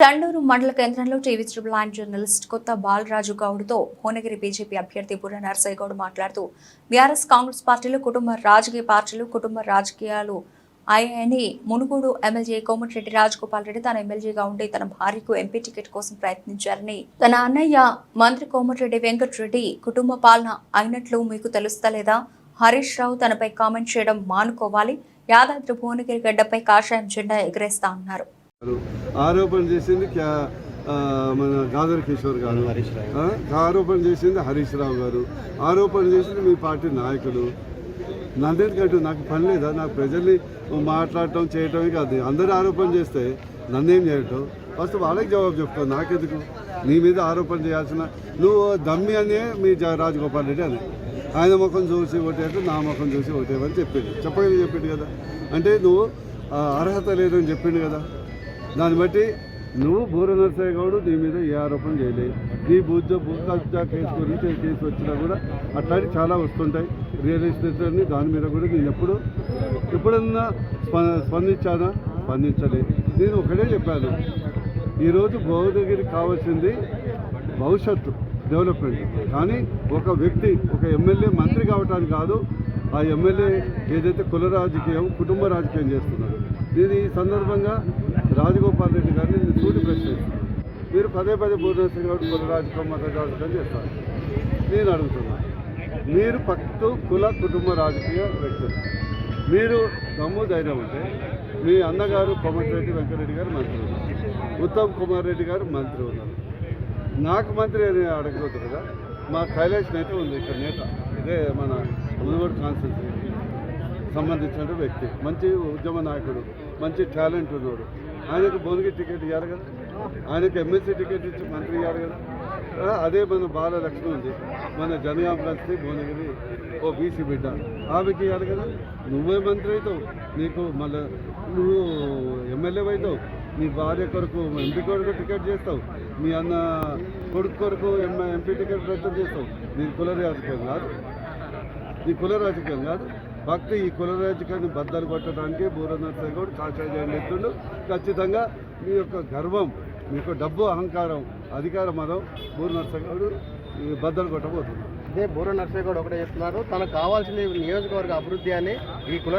తండూరు మండల కేంద్రంలో TV triple line journalist కొత్త బాలరాజు గౌడ్తో భువనగిరి బీజేపీ అభ్యర్థి బుర్ర నరసయ్య గౌడ్ మాట్లాడుతూ బీఆర్ఎస్ కాంగ్రెస్ పార్టీలు కుటుంబ రాజకీయ పార్టీలు కుటుంబ రాజకీయాలు అయ్యాయని మునుగోడు ఎమ్మెల్యే కోమటిరెడ్డి రాజగోపాల్ రెడ్డి తన ఎమ్మెల్యేగా ఉండి తన భార్యకు ఎంపీ టికెట్ కోసం ప్రయత్నించారని. తన అన్నయ్య మంత్రి కోమటిరెడ్డి వెంకటరెడ్డి కుటుంబ పాలన అయినట్లు మీకు తెలుస్తలేదా హరీష్ రావు తనపై కామెంట్ చేయడం మానుకోవాలి. యాదాద్రి భువనగిరి గడ్డపై కాషాయం జెండా ఎగరేస్తా అన్నారు. ఆరోపణ చేసింది మన గాదర్ కిషోర్ గారు. ఆరోపణ చేసింది హరీష్ రావు గారు. ఆరోపణ చేసింది మీ పార్టీ నాయకులు. నన్నేందుకంటూ నాకు పని లేదా? నాకు ప్రజల్ని మాట్లాడటం చేయటమే కాదు. అందరూ ఆరోపణ చేస్తే నన్నేం చేయటం? ఫస్ట్ వాళ్ళకి జవాబు చెప్తాను నాకెందుకు? నీ మీద ఆరోపణ చేయాల్సిన నువ్వు దమ్మి అనే మీ రాజగోపాల్ రెడ్డి అని. ఆయన ముఖం చూసి ఓటేట్టు నా ముఖం చూసి ఓటేవని చెప్పిండు. చెప్పగలి చెప్పిండు కదా. అంటే నువ్వు అర్హత లేదని చెప్పిండు కదా. దాన్ని బట్టి నువ్వు బూర నరసయ్య గౌడు నీ మీద ఏ ఆరోపణ చేయలేదు నీ బుద్ధ భూకబ్జా కేసు గురించి కేసు వచ్చినా కూడా అట్లాంటివి చాలా వస్తుంటాయి. రియల్ ఎస్టేట్ని దాని మీద కూడా నేను ఎప్పుడు ఎప్పుడన్నా స్ప- స్పందించానా? స్పందించలేదు నేను ఒకటే చెప్పాను. ఈరోజు భువనగిరికి కావాల్సింది భవిష్యత్తు డెవలప్మెంట్ కానీ ఒక వ్యక్తి ఒక ఎమ్మెల్యే మంత్రి కావటానికి కాదు ఆ ఎమ్మెల్యే ఏదైతే కుల రాజకీయం కుటుంబ రాజకీయం చేస్తున్నారు దీని ఈ సందర్భంగా రాజగోపాల్ రెడ్డి గారిని నేను సూటి ప్రశ్నిస్తున్నాను మీరు పదే పదే భువనేశ్వర్ గారు కుల రాజకీయం మత రాజకీయం చేస్తారు. నేను అడుగుతున్నాను మీరు పక్తు కుల కుటుంబ రాజకీయ వ్యక్తులు. మీరు దమ్ము ధైర్యం ఉంటే మీ అన్నగారు కోమటిరెడ్డి వెంకరెడ్డి గారు మంత్రి ఉన్నారు. ఉత్తమ్ కుమార్ రెడ్డి గారు మంత్రి ఉన్నారు. నాకు మంత్రి అని అడగవద్దు కదా. మా కైలాష్ నేత ఉంది ఇక్కడ నేత. ఇదే మన మునుగోడు కాన్స్టిట్యూన్సీ సంబంధించిన వ్యక్తి. మంచి ఉద్యమ నాయకుడు మంచి టాలెంట్ ఉన్నాడు ఆయనకు భువనగిరి టికెట్ ఇవ్వాలి కదా? ఆయనకు ఎమ్మెల్సీ టికెట్ ఇచ్చి మంత్రి ఇవ్వాలి కదా? అదే మన బాల లక్ష్మి ఉంది. మన జనగాం కలిసి భువనగిరి ఓ బీసీ బిడ్డ. ఆమెకి ఇవ్వాలి కదా? నువ్వే మంత్రి అవుతావు. నీకు మళ్ళీ నువ్వు ఎమ్మెల్యే అవుతావు. నీ భార్య కొరకు ఎంపీ కొరకు టికెట్ చేస్తావు. మీ అన్న కొడుకు కొరకు ఎంపీ టికెట్ ప్రయత్నం చేస్తావు. నీ కుల రాజకీయం కాదు. నీ కుల రాజకీయం కాదు. భక్తి ఈ కులరాజకాన్ని బద్దలు కొట్టడానికి బూర గౌడ్ కాషాయ జెండా ఎత్తుండు ఖచ్చితంగా మీ యొక్క గర్వం మీ యొక్క డబ్బు అహంకారం అధికార మదం బూర నరసయ్య గౌడ్ ఈ బద్దలు కొట్టబోతుంది అదే బూర నర్సయ్య కూడా ఒకటే చెప్తున్నారు తనకు కావాల్సింది నియోజకవర్గ అభివృద్ధి అని ఈ కుల